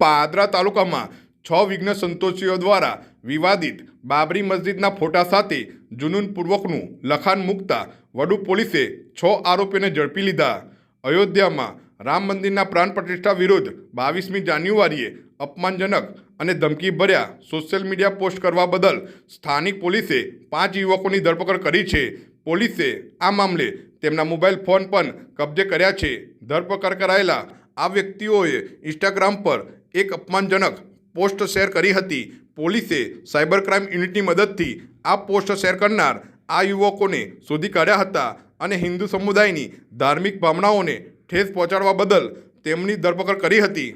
પાદરા તાલુકામાં છ વિઘ્ન સંતોષીઓ દ્વારા વિવાદિત બાબરી મસ્જિદના ફોટા સાથે જુનૂનપૂર્વકનું લખાણ મૂકતા વડુ પોલીસે છ આરોપીને ઝડપી લીધા. અયોધ્યામાં રામ મંદિરના પ્રાણ પ્રતિષ્ઠા વિરુદ્ધ બાવીસમી જાન્યુઆરીએ અપમાનજનક અને ધમકીભર્યા સોશિયલ મીડિયા પોસ્ટ કરવા બદલ સ્થાનિક પોલીસે પાંચ યુવકોની ધરપકડ કરી છે. પોલીસે આ મામલે તેમના મોબાઈલ ફોન પણ કબજે કર્યા છે. ધરપકડ કરાયેલા આ વ્યક્તિઓએ ઇન્સ્ટાગ્રામ પર એક અપમાનજનક પોસ્ટ શેર કરી હતી. પોલીસે સાયબર ક્રાઇમ યુનિટની મદદથી આ પોસ્ટ શેર કરનાર આ યુવકોને શોધી કાઢ્યા હતા અને હિન્દુ સમુદાયની ધાર્મિક ભાવનાઓને ઠેસ પહોંચાડવા બદલ તેમની ધરપકડ કરી હતી.